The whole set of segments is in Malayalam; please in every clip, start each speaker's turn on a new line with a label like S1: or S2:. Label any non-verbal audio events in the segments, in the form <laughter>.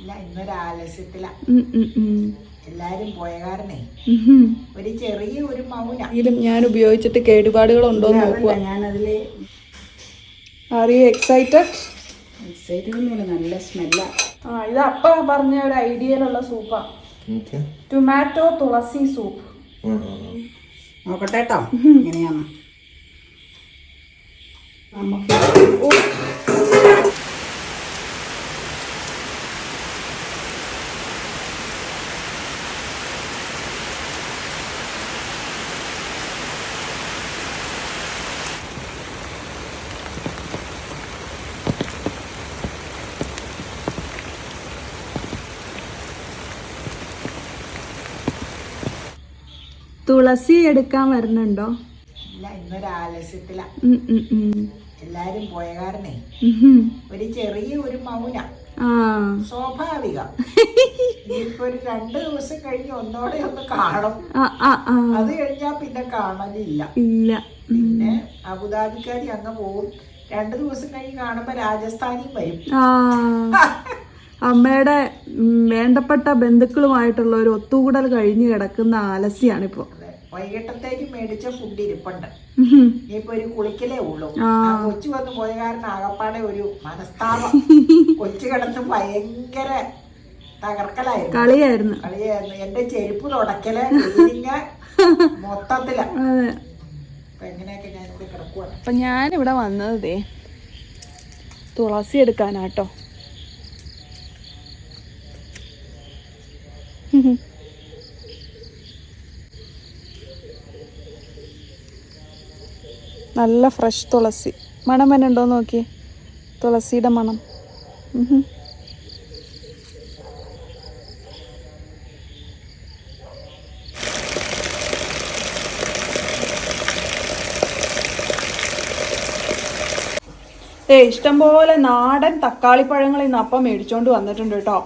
S1: ഇല്ല ഇന്നൊരു ആലസ്യത്തില.
S2: ഉം, ഉം, ഉം.
S1: എല്ലാരും പോയ കാരണേ
S2: ഉഹും.
S1: ഒരു ചെറിയ ഒരു മൗന.
S2: എങ്കിലും ഞാൻ ഉപയോഗിച്ചിട്ട് കേടുപാടുകൾ ഉണ്ടോ എന്ന് നോക്കുക
S1: ഞാനതിൽ
S2: ആർ യു എക്സൈറ്റഡ്
S1: എക്സൈറ്റഡ് ഒന്നുമില്ല നല്ല സ്മെല്ലാ
S2: ആ. ഇത് അപ്പ പറഞ്ഞ ഒരു ഐഡിയയിലുള്ള സൂപ്പാ. ടൊമാറ്റോ തുളസി സൂപ്പ്
S1: നോക്കട്ടെ കേട്ടോ എങ്ങനെയാന്ന് നമുക്ക്
S2: തുളസി എടുക്കാൻ വരുന്നുണ്ടോ.
S1: എല്ലാരും പോയ കാരണേ ഒരു ചെറിയ ഒരു മൗന സ്വാഭാവികം. <laughs> ഇനിയിപ്പോ ഒരു രണ്ട് ദിവസം കഴിഞ്ഞ് ഒന്നോടെ ഒന്ന് കാണും. അത് കഴിഞ്ഞാ പിന്നെ കാണലില്ല.
S2: ഇല്ല.
S1: പിന്നെ അബുദാബിക്കാരി അങ്ങ് പോവും. രണ്ടു ദിവസം കഴിഞ്ഞ് കാണുമ്പോ രാജസ്ഥാനിൽ വരും.
S2: അമ്മയുടെ വേണ്ടപ്പെട്ട ബന്ധുക്കളുമായിട്ടുള്ള ഒരു ഒത്തുകൂടൽ കഴിഞ്ഞ് കിടക്കുന്ന ആലസ്യാണിപ്പോ
S1: അതെ. വൈകിട്ടത്തേക്ക് മേടിച്ച ഫുഡ് ഇരിപ്പുണ്ട്. ഇനിയിപ്പോ ഒരു കുളിക്കലേ ഉള്ളൂ. കൊച്ചു വന്ന് പോയ കാരണം ആകപ്പാടെ ഒരു മനസ്താപം. <laughs> കൊച്ചു കിടന്ന് ഭയങ്കര തകർക്കലായിരുന്നു.
S2: കളിയായിരുന്നു.
S1: കളിയായിരുന്നു. എന്റെ ചെരുപ്പ് തുടക്കൽ <laughs> മൊത്തത്തില. അപ്പൊ ഇവിടെ
S2: ഞാനിവിടെ വന്നത് തുളസി എടുക്കാനാട്ടോ. <laughs> നല്ല ഫ്രഷ് തുളസി. മണം തന്നെ ഉണ്ടോ നോക്കി. തുളസിയുടെ മണം. ഏ ഇഷ്ടംപോലെ നാടൻ തക്കാളിപ്പഴങ്ങൾ ഇന്ന് അപ്പം മേടിച്ചോണ്ട് വന്നിട്ടുണ്ട് കേട്ടോ.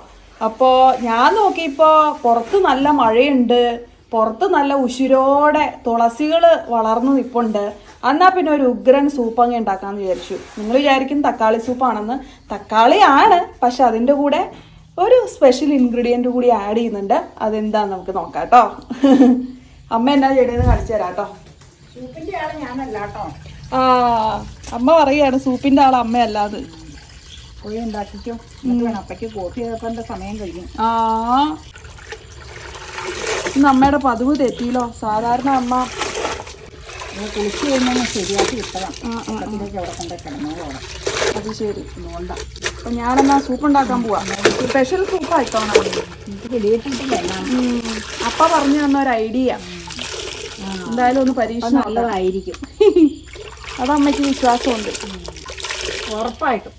S2: അപ്പോൾ ഞാൻ നോക്കിയപ്പോൾ പുറത്ത് നല്ല മഴയുണ്ട്. പുറത്ത് നല്ല ഉശിരോടെ തുളസികൾ വളർന്നു നിപ്പുണ്ട്. എന്നാൽ പിന്നെ ഒരു ഉഗ്രൻ സൂപ്പ് അങ്ങ് ഉണ്ടാക്കാമെന്ന് വിചാരിച്ചു. നിങ്ങൾ വിചാരിക്കും തക്കാളി സൂപ്പാണെന്ന്. തക്കാളിയാണ് പക്ഷെ അതിന്റെ കൂടെ ഒരു സ്പെഷ്യൽ ഇൻഗ്രീഡിയന്റ് കൂടി ആഡ് ചെയ്യുന്നുണ്ട്. അതെന്താന്ന് നമുക്ക് നോക്കാം കേട്ടോ അമ്മ എന്നാ ചെയ്യണേന്ന് കാണിച്ചു തരാം കേട്ടോ
S1: സൂപ്പിന്റെ ആൾ ഞാനല്ല കേട്ടോ
S2: ആ അമ്മ പറയുകയാണ് സൂപ്പിന്റെ ആൾ അമ്മയല്ലാത്
S1: പോയി ഉണ്ടാക്കിക്കോ. അപ്പയ്ക്ക് കോഫി ചെയ്തപ്പോൾ സമയം കഴിഞ്ഞു
S2: ആ ഇന്ന് അമ്മയുടെ പതിവ് തെറ്റിയില്ലോ. സാധാരണ അമ്മ
S1: കുളിച്ച് കഴിഞ്ഞാൽ ശരിയാക്കി ഇട്ടതാണ് അവിടെ കൊണ്ട് കിടന്നോളാം
S2: അത് ശരി
S1: നോണ്ട
S2: അപ്പൊ ഞാനെന്നാ സൂപ്പ് ഉണ്ടാക്കാൻ പോവാ. സ്പെഷ്യൽ സൂപ്പ് ആയിട്ടോ അപ്പ പറഞ്ഞു തന്ന ഒരു ഐഡിയ എന്തായാലും ഒന്ന് പരീക്ഷ
S1: നല്ലതായിരിക്കും.
S2: അത് അമ്മയ്ക്ക് വിശ്വാസമുണ്ട്.
S1: ഉറപ്പായിട്ടും.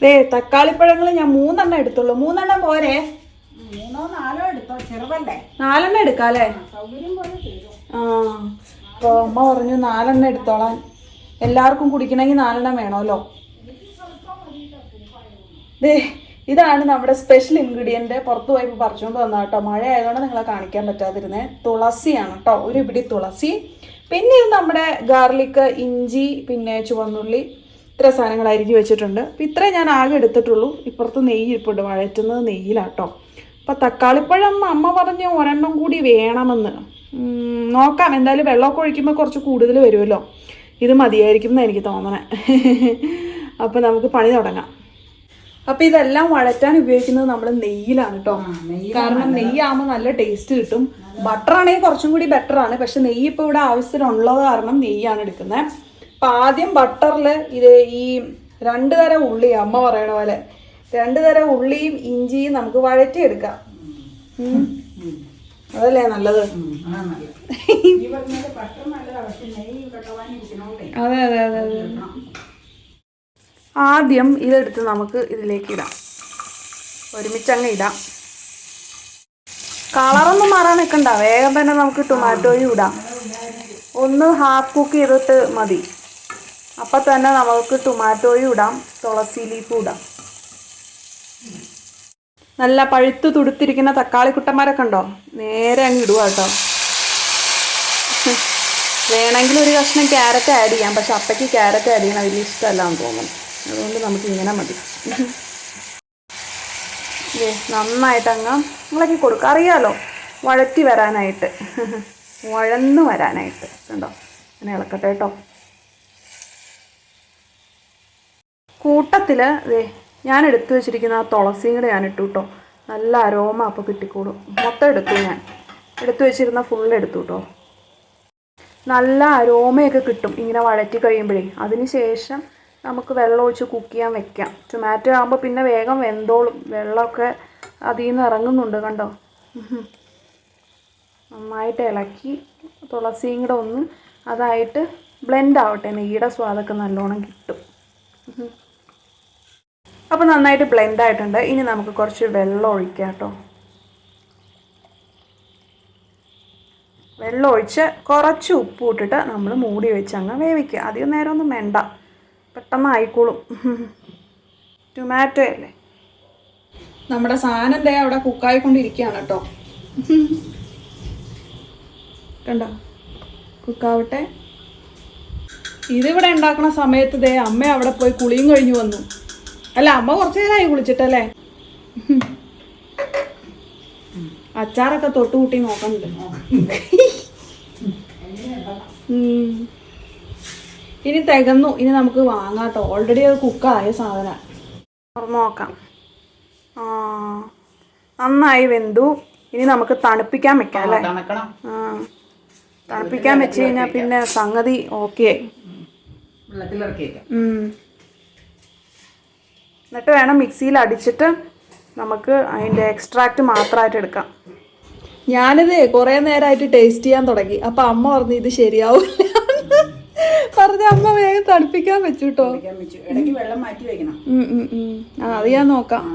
S2: ദേ തക്കാളിപ്പഴങ്ങൾ ഞാൻ മൂന്നെണ്ണം എടുത്തുള്ളൂ. മൂന്നെണ്ണം പോരെ? നാലെണ്ണം എടുക്കാം അല്ലേ
S1: സൗകര്യം പോലെ ചെയ്തു.
S2: ആ അപ്പോൾ അമ്മ പറഞ്ഞു നാലെണ്ണം എടുത്തോളാൻ. എല്ലാവർക്കും കുടിക്കണമെങ്കിൽ നാലെണ്ണം വേണമല്ലോ. ദേ ഇതാണ് നമ്മുടെ സ്പെഷ്യൽ ഇൻഗ്രീഡിയന്റ് പുറത്ത് പോയപ്പോൾ പറിച്ചുകൊണ്ട് വന്ന കേട്ടോ. മഴ ആയതുകൊണ്ട് നിങ്ങളെ കാണിക്കാൻ പറ്റാതിരുന്നേ. തുളസിയാണ് കേട്ടോ. ഒരു പിടി തുളസി. പിന്നെ ഇത് നമ്മുടെ ഗാർലിക്ക് ഇഞ്ചി പിന്നെ ചുവന്നുള്ളി ഇത്ര സാധനങ്ങളായിരിക്കും വെച്ചിട്ടുണ്ട്. അപ്പം ഇത്രേ ഞാൻ ആകെ എടുത്തിട്ടുള്ളൂ. ഇപ്പുറത്ത് നെയ്യ് ഇരിപ്പുണ്ട് വഴറ്റുന്നത് നെയ്യിലാട്ടോ അപ്പം തക്കാളിപ്പഴം അമ്മ പറഞ്ഞ് ഒരെണ്ണം കൂടി വേണമെന്ന്. നോക്കാം. എന്തായാലും വെള്ളമൊക്കെ ഒഴിക്കുമ്പോൾ കുറച്ച് കൂടുതൽ വരുമല്ലോ. ഇത് മതിയായിരിക്കും എന്നാണ് എനിക്ക് തോന്നണേ. അപ്പം നമുക്ക് പണി തുടങ്ങാം. അപ്പം ഇതെല്ലാം വഴറ്റാൻ ഉപയോഗിക്കുന്നത് നമ്മൾ നെയ്യിലാണ് കേട്ടോ കാരണം നെയ്യാകുമ്പോൾ നല്ല ടേസ്റ്റ് കിട്ടും. ബട്ടർ ആണെങ്കിൽ കുറച്ചും കൂടി ബെറ്റർ ആണ്. പക്ഷെ നെയ്യ് ഇപ്പോൾ ഇവിടെ ആവശ്യത്തിനുള്ളത് കാരണം നെയ്യാണ് എടുക്കുന്നത്. അപ്പം ആദ്യം ബട്ടറിൽ ഇത് ഈ രണ്ട് തരം ഉള്ളി അമ്മ പറയണ പോലെ രണ്ട് തരം ഉള്ളിയും ഇഞ്ചിയും നമുക്ക് വഴറ്റിയെടുക്കാം. അതല്ലേ നല്ലത്? അതെ അതെ അതെ അതെ ആദ്യം ഇതെടുത്ത് നമുക്ക് ഇതിലേക്ക് ഇടാം. ഒരുമിച്ചങ്ങ് ഇടാം. കളറൊന്നും മാറാൻ നിൽക്കണ്ട വേഗം തന്നെ നമുക്ക് ടൊമാറ്റോയും ഇടാം. ഒന്ന് ഹാഫ് കുക്ക് ചെയ്തിട്ട് മതി. അപ്പം തന്നെ നമുക്ക് ടൊമാറ്റോയും ഇടാം. തുളസി ലീഫും ഇടാം. നല്ല പഴുത്ത് തുടുത്തിരിക്കുന്ന തക്കാളി കുട്ടന്മാരൊക്കെ ഉണ്ടോ നേരെ അങ്ങ് ഇടുക കേട്ടോ. വേണമെങ്കിൽ ഒരു കഷ്ണം ക്യാരറ്റ് ആഡ് ചെയ്യാം. പക്ഷെ അപ്പയ്ക്ക് ക്യാരറ്റ് ആഡ് ചെയ്യണം വലിയ ഇഷ്ടമല്ല എന്ന് തോന്നുന്നു. അതുകൊണ്ട് നമുക്ക് ഇങ്ങനെ മതി. നന്നായിട്ട് അങ്ങ് ഇളക്കി കൊടുക്കുക അറിയാമല്ലോ വഴറ്റി വരാനായിട്ട്. വഴന്ന് വരാനായിട്ട്. കണ്ടോ? അങ്ങനെ ഇളക്കട്ടെ കേട്ടോ. കൂട്ടത്തിൽ ഞാൻ എടുത്തു വെച്ചിരിക്കുന്ന ആ തുളസിയും കൂടെ ഞാൻ ഇട്ടു കേട്ടോ നല്ല അരോമ അപ്പോൾ കിട്ടിക്കോളും. മൊത്തം എടുത്തു ഞാൻ. എടുത്തു വെച്ചിരുന്ന ഫുൾ എടുത്തു കേട്ടോ നല്ല അരോമയൊക്കെ കിട്ടും ഇങ്ങനെ വഴറ്റി കഴിയുമ്പോഴേ. അതിന് ശേഷം നമുക്ക് വെള്ളം ഒഴിച്ച് കുക്ക് ചെയ്യാൻ വെക്കാം. ടൊമാറ്റോ ആകുമ്പോൾ പിന്നെ വേഗം വെന്തോളും. വെള്ളമൊക്കെ അതിൽ നിന്ന് ഇറങ്ങുന്നുണ്ട് കണ്ടോ. നന്നായിട്ട് ഇളക്കി തുളസിയും കൂടെ ഒന്ന് അതായിട്ട് ബ്ലെൻഡ് ആവട്ടെ. നെയ്യുടെ സ്വാദൊക്കെ നല്ലോണം കിട്ടും. അപ്പോൾ നന്നായിട്ട് ബ്ലെൻഡ് ആയിട്ടുണ്ട്. ഇനി നമുക്ക് കുറച്ച് വെള്ളം ഒഴിക്കാം കേട്ടോ. വെള്ളം ഒഴിച്ച് കുറച്ച് ഉപ്പ് ഇട്ടിട്ട് നമ്മൾ മൂടി വെച്ച് അങ്ങ് വേവിക്കുക. അധികം നേരമൊന്നും വേണ്ട. പെട്ടെന്ന് ആയിക്കോളും. ടൊമാറ്റോ അല്ലേ? നമ്മുടെ സാധനം ദേ അവിടെ കുക്കായിക്കൊണ്ടിരിക്കുകയാണ് കേട്ടോ. കണ്ടോ? കുക്കാവട്ടെ. ഇതിവിടെ ഉണ്ടാക്കുന്ന സമയത്ത് ദേ അമ്മ അവിടെ പോയി കുളിയും കഴിഞ്ഞു വന്നു. അല്ല അമ്മ കുറച്ച് നേരമായി കുളിച്ചിട്ടല്ലേ? അച്ചാറൊക്കെ തൊട്ടുകൂട്ടി നോക്കണ്ട്. ഉം. ഇനി തികന്നു. ഇനി നമുക്ക് വാങ്ങാട്ടോ. ഓൾറെഡി അത് കുക്കായ സാധനം. നോക്കാം. ആ നന്നായി വെന്തു. ഇനി നമുക്ക് തണുപ്പിക്കാൻ വെക്കാം അല്ലേ? ആ തണുപ്പിക്കാൻ വെച്ച് കഴിഞ്ഞാൽ പിന്നെ സംഗതി ഓക്കെ ആയി.
S1: വെള്ളത്തിലിറക്കി.
S2: എന്നിട്ട് വേണം മിക്സിയിൽ അടിച്ചിട്ട് നമുക്ക് അതിന്റെ എക്സ്ട്രാക്റ്റ് മാത്രമായിട്ട് എടുക്കാം. ഞാനിത് കുറേ നേരമായിട്ട് ടേസ്റ്റ് ചെയ്യാൻ തുടങ്ങി. അപ്പം അമ്മ പറഞ്ഞു ഇത് ശരിയാവില്ല പറഞ്ഞ അമ്മ വേഗം തണുപ്പിക്കാൻ വെച്ചു കേട്ടോ
S1: വെള്ളം മാറ്റി വെക്കണം.
S2: ആ അത് ഞാൻ നോക്കാം.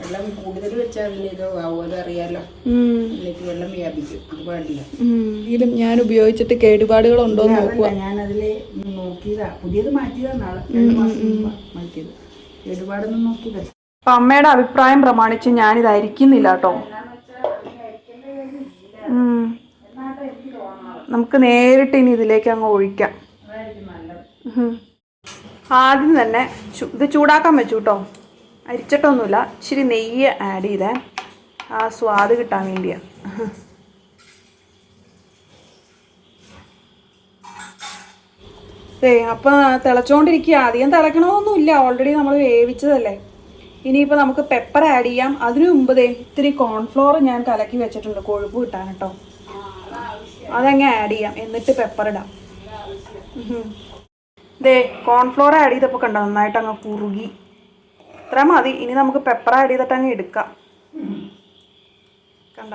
S1: വെള്ളം കൂടുതൽ വെച്ചാൽ അതിലേക്ക് ആവുമല്ലോ അറിയാലോ.
S2: ഉം,
S1: വെള്ളം വ്യാപിക്കും. അത് പാടില്ല.
S2: ഉം. എങ്കിലും ഞാൻ ഉപയോഗിച്ചിട്ട് കേടുപാടുകൾ ഉണ്ടോ നോക്കുക
S1: ഞാൻ ഞാനതിൽ നോക്കിയതാ. പുതിയത് മാറ്റിയതാ നാളെ. മാറ്റിയത്. കേടുപാടൊന്നും നോക്കിയതല്ല
S2: അപ്പം അമ്മയുടെ അഭിപ്രായം പ്രമാണിച്ച് ഞാൻ അരിക്കുന്നില്ല കേട്ടോ. നമുക്ക് നേരിട്ട് ഇനി ഇതിലേക്ക് അങ്ങ് ഒഴിക്കാം. ആദ്യം തന്നെ ഇത് ചൂടാക്കാൻ വെച്ചു കേട്ടോ. അരിച്ചിട്ടൊന്നുമില്ല. ഇച്ചിരി നെയ്യ് ആഡ് ചെയ്തേ. ആ സ്വാദ് കിട്ടാൻ വേണ്ടിയാ. ഏ അപ്പം തിളച്ചോണ്ടിരിക്കുക അധികം തിളക്കണമെന്നൊന്നുമില്ല ഓൾറെഡി നമ്മൾ വേവിച്ചതല്ലേ. ഇനിയിപ്പോൾ നമുക്ക് പെപ്പർ ആഡ് ചെയ്യാം. അതിനു മുമ്പ് ദേ ഇത്തിരി കോൺഫ്ലോർ ഞാൻ കലക്കി വെച്ചിട്ടുണ്ട് കൊഴുപ്പ് കിട്ടാൻ കേട്ടോ. അതങ്ങ് ആഡ് ചെയ്യാം. എന്നിട്ട് പെപ്പർ ഇടാം. ദേ കോൺഫ്ലോർ ആഡ് ചെയ്തപ്പോൾ കണ്ടോ നന്നായിട്ട് അങ്ങ് കുറുകി. ഇത്ര മതി. ഇനി നമുക്ക് പെപ്പർ ആഡ് ചെയ്തിട്ട് അങ്ങ് എടുക്കാം. കണ്ട?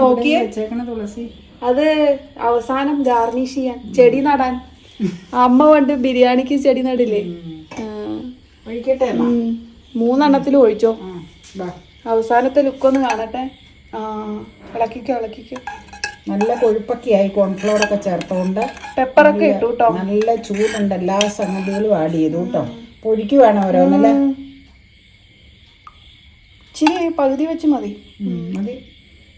S2: നോക്കിയേ.
S1: തുളസി.
S2: അത് അവസാനം ഗാർണിഷ് ചെയ്യാൻ ചെടി നടാൻ. അമ്മ പണ്ട് ബിരിയാണിക്ക് ചെടി നടില്ലേ.
S1: ഒഴിക്കട്ടെ
S2: മൂന്നെണ്ണത്തിൽ ഒഴിച്ചോ. അവസാനത്തെ ലുക്കൊന്ന് കാണട്ടെ. ആ ഇളക്കിക്കോ ഇളക്കിക്കോ.
S1: നല്ല കൊഴുപ്പൊക്കെ ആയി കോൺഫ്ലോർ ഒക്കെ ചേർത്തോണ്ട്.
S2: പെപ്പറൊക്കെ ഇട്ടു കേട്ടോ
S1: നല്ല ചൂടുണ്ട് എല്ലാ സംഗതികളും ആഡ് ചെയ്തു കേട്ടോ. പൊഴിക്കുവാണ് ഓരോന്നല്ലേ
S2: ഇച്ചിരി പകുതി വെച്ച് മതി.
S1: മതി.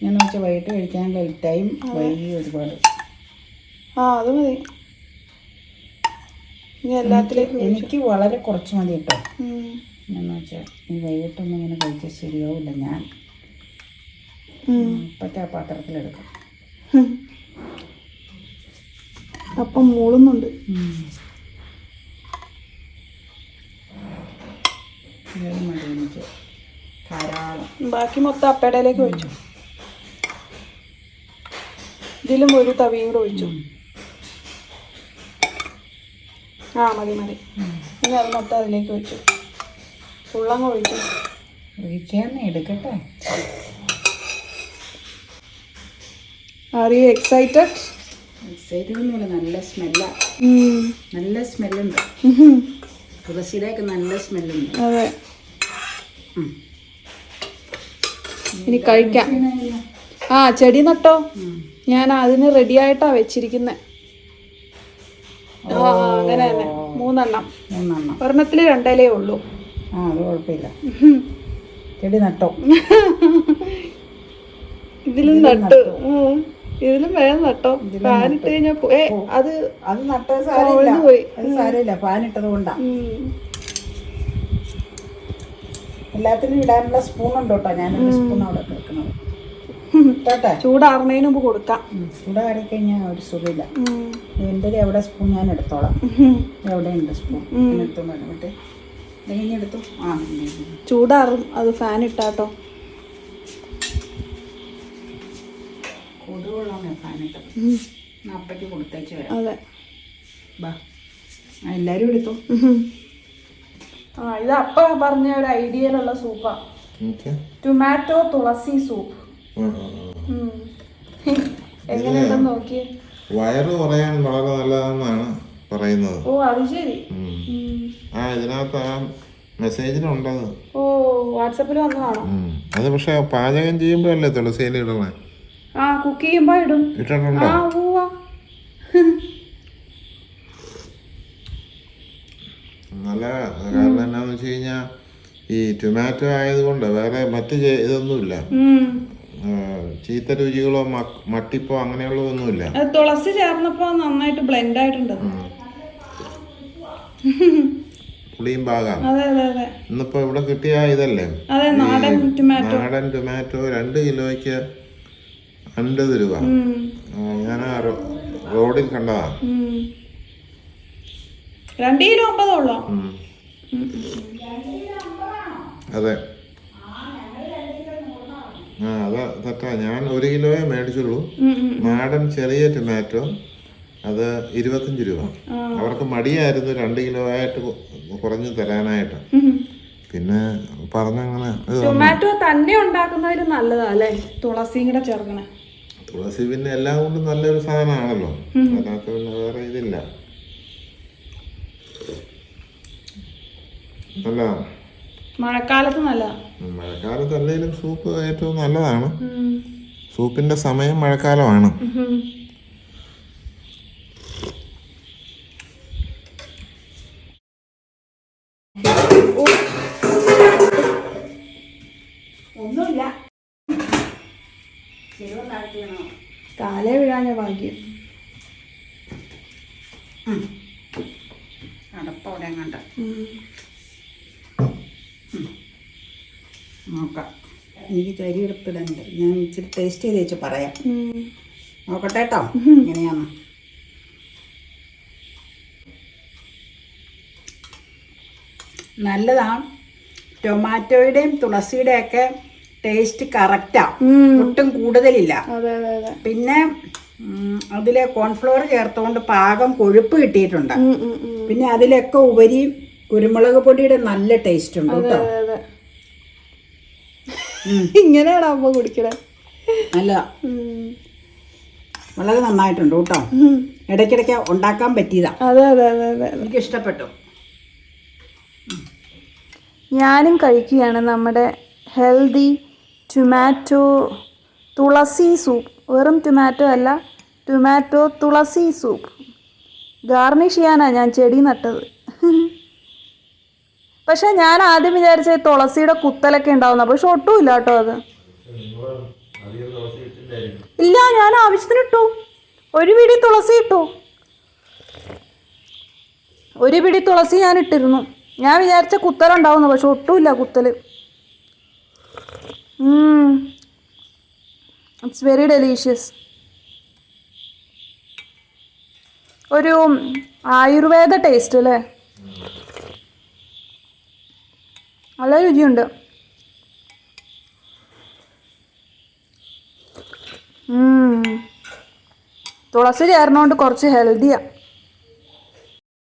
S1: ഞാൻ വെച്ചാൽ വൈകിട്ട് കഴിക്കാൻ ലൈറ്റായും വൈകി ഒരുപാട്.
S2: ആ അത് മതി. ഇനി എല്ലാത്തിലേക്കും
S1: എനിക്ക് വളരെ കുറച്ച് മതി കേട്ടോ. എന്ന് വെച്ചാൽ ഈ വൈകിട്ടൊന്നും ഇങ്ങനെ കഴിച്ചാൽ ശരിയാവില്ല ഞാൻ.
S2: ഇപ്പത്തെ
S1: ഇപ്പോഴത്തെ ആ പാത്രത്തിലെടുക്കാം. <laughs>
S2: അപ്പം മൂളുന്നുണ്ട്.
S1: മതി എനിക്ക്. ധാരാളം.
S2: ബാക്കി മൊത്തം അപ്പേടയിലേക്ക് ഒഴിച്ചു. ഇതിലും ഒരു തവിയും കൂടെ ഒഴിച്ചു. ആ മതി മതി. ഇനി അത് മൊത്തം അതിലേക്ക് വെച്ചു ഫുള്ളങ്ങ് ഒഴിച്ചു.
S1: ഒഴിക്കാന്ന് എടുക്കട്ടെ.
S2: ആർ യു എക്സൈറ്റഡ്
S1: എക്സൈറ്റഡ് ഒന്നുമില്ല നല്ല സ്മെല്ലാണ് നല്ല സ്മെല്ലുണ്ട് തുളസിയുടെയൊക്കെ നല്ല സ്മെല്ലുണ്ട്
S2: അതെ. ഇനി കഴിക്കാം. ആ ചെടി നട്ടോ? ഞാൻ അതിന് റെഡി ആയിട്ടാ വെച്ചിരിക്കുന്നത് അങ്ങനെ തന്നെ. മൂന്നെണ്ണം.
S1: മൂന്നെണ്ണം.
S2: ഒരെണ്ണത്തിൽ രണ്ടേലേ ഉള്ളൂ.
S1: ആ അത് കുഴപ്പമില്ല. ചെടി നട്ടോ.
S2: ഇതിലും നട്ടു. ഇതിലും വേണം നട്ടോ. പാനിട്ട് കഴിഞ്ഞാ പോ- ഏ അത്
S1: അത് നട്ടത് സാരമില്ല.
S2: പോയി.
S1: സാരമില്ല. പാനിട്ടത് കൊണ്ടാ. എല്ലാത്തിനും ഇടാനുള്ള സ്പൂൺ ഉണ്ട് കേട്ടോ ഞാനൊരു സ്പൂൺ അവിടെ വെക്കുന്നത്.
S2: ചൂടാറുന്നതിന് മുമ്പ് കൊടുക്കാം.
S1: ചൂടാറി കഴിഞ്ഞാൽ ഒരു സുഖമില്ല.
S2: എന്റെ
S1: എന്റെ എവിടെ സ്പൂൺ ഞാൻ എടുത്തോളാം.
S2: ഉം.
S1: എവിടെ ഉണ്ട് സ്പൂൺ എടുത്തോണ്ട് വന്നിട്ട് ഇതെങ്ങനെ എടുത്തു? ആ.
S2: ചൂടാറും. അത് ഫാൻ ഇട്ടാട്ടോ.
S1: കൊതുകുള്ളതാണ് ഫാനിട്ട്
S2: ഉം.
S1: അപ്പയ്ക്ക് കൊടുത്തേച്ച് വരാം.
S2: അതെ.
S1: ബാ. എല്ലാവരും എടുത്തു?
S2: ആ ഇത് അപ്പ പറഞ്ഞ ഒരു ഐഡിയയിലുള്ള സൂപ്പാ.
S3: ഓക്കെ.
S2: ടൊമാറ്റോ തുളസി സൂപ്പ്
S3: വയറ് കുറയാൻ വളരെ നല്ലതാണെന്നാണ് പറയുന്നത്.
S2: ഓ അത് ശരി.
S3: ആ ഇതിനകത്ത് ആ മെസ്സേജിലുണ്ടത്
S2: ഓ വാട്സപ്പിൽ വന്നതാണോ.
S3: അത് പക്ഷെ പാചകം ചെയ്യുമ്പോഴല്ലേ തുളസിയില ഇടണേ?
S2: ആ കുക്ക് ചെയ്യുമ്പോ ഇടും.
S3: ഇട്ടിട്ടുണ്ടോ? നല്ല കാരണം എന്നാന്ന് വെച്ച് കഴിഞ്ഞാൽ ഈ ടൊമാറ്റോ ആയതുകൊണ്ട് വേറെ മറ്റ് ഇതൊന്നുമില്ല. ചീത്ത രുചികളോ മട്ടിപ്പോ അങ്ങനെയുള്ള
S2: ഒന്നുമില്ല. തുളസി ചേർന്നപ്പോ നന്നായിട്ട് ബ്ലെൻഡ് ആയിട്ടുണ്ട്.
S3: പുളിയും
S2: ഭാഗം
S3: ഇന്നിപ്പോ ഇവിടെ കിട്ടിയ ഇതല്ലേ?
S2: നാടൻ ടൊമാറ്റോ
S3: രണ്ട് കിലോയ്ക്ക് അൻപത് രൂപ. ഞാൻ റോഡിൽ കണ്ടതാ.
S2: രണ്ട് കിലോ
S3: അതെ. ആ അതാ തെറ്റാ ഞാൻ ഒരു കിലോയെ മേടിച്ചുള്ളൂ.
S2: ഉം.
S3: ചെറിയ ടൊമാറ്റോ അത് ഇരുപത്തഞ്ച് രൂപ. അവർക്ക് മടിയായിരുന്നു രണ്ട് കിലോ ആയിട്ട് കുറഞ്ഞു തരാനായിട്ട്. പിന്നെ പറഞ്ഞങ്ങനെ
S2: ടൊമാറ്റോ തന്നെ ഉണ്ടാക്കുന്നതിൽ നല്ലതാ അല്ലേ? തുളസിയും കൂടെ ചേർക്കണേ.
S3: തുളസി പിന്നെ എല്ലാം കൊണ്ടും നല്ലൊരു സാധനമാണല്ലോ. അതിനകത്ത് പിന്നെ വേറെ ഇതില്ല. നല്ല
S2: മഴക്കാലത്ത് നല്ലതാ
S3: മഴക്കാലത്ത് അല്ലെങ്കിലും സൂപ്പ് ഏറ്റവും നല്ലതാണ്. സൂപ്പിന്റെ സമയം മഴക്കാലമാണ്.
S1: ഒന്നുമില്ല.
S2: കാലേ വീഴാഞ്ഞ ഭാഗ്യം.
S1: അടപ്പവിടെ കണ്ട നോക്കാം. എനിക്ക് കരി എടുത്തിടണ്ട് ഞാൻ ഇച്ചിരി ടേസ്റ്റ് ചെയ്ത് വെച്ച് പറയാം. നോക്കട്ടെ കേട്ടോ. എങ്ങനെയാന്ന് നല്ലതാണ്. ടൊമാറ്റോയുടെയും തുളസിയുടെയൊക്കെ ടേസ്റ്റ്
S2: കറക്റ്റാണ്.
S1: ഒട്ടും കൂടുതലില്ല. പിന്നെ അതിലെ കോൺഫ്ലോർ ചേർത്തുകൊണ്ട് പാകം കൊഴുപ്പ് കിട്ടിയിട്ടുണ്ട്. പിന്നെ അതിലൊക്കെ ഉപരി കുരുമുളക് പൊടിയുടെ നല്ല ടേസ്റ്റ് ഉണ്ട് കേട്ടോ.
S2: ഇങ്ങനെയാണ് അമ്മ കുടിക്കണേ. അല്ല.
S1: വളരെ നന്നായിട്ടുണ്ട് കേട്ടോ. ഇടയ്ക്കിടയ്ക്ക് ഉണ്ടാക്കാൻ പറ്റിയതാ.
S2: അതെ അതെ അതെ അതെ
S1: എനിക്ക് ഇഷ്ടപ്പെട്ടു
S2: ഞാനും കഴിക്കുകയാണ് നമ്മുടെ ഹെൽതി ടൊമാറ്റോ തുളസി സൂപ്പ് വെറും ടൊമാറ്റോ അല്ല ടൊമാറ്റോ തുളസി സൂപ്പ് ഗാർണിഷ് ചെയ്യാനാണ് ഞാൻ ചെടി നട്ടത്. <laughs> പക്ഷെ ഞാൻ ആദ്യം വിചാരിച്ച തുളസിയുടെ കുത്തലൊക്കെ ഉണ്ടാവുന്ന പക്ഷെ ഒട്ടുമില്ല കേട്ടോ അത്. ഇല്ല ഞാൻ ആവശ്യത്തിന് ഇട്ടു. ഒരു പിടി തുളസി ഇട്ടു. ഒരു പിടി തുളസി ഞാൻ ഇട്ടിരുന്നു. ഞാൻ വിചാരിച്ച കുത്തലുണ്ടാവുന്നു പക്ഷെ ഒട്ടുമില്ല കുത്തൽ ഇറ്റ്സ് വെരി ഡെലീഷ്യസ് ഒരു ആയുർവേദ ടേസ്റ്റ് അല്ലേ? നല്ല രുചിയുണ്ട്. തുളസി ചേർന്നുകൊണ്ട് കുറച്ച് ഹെൽത്തിയാണ്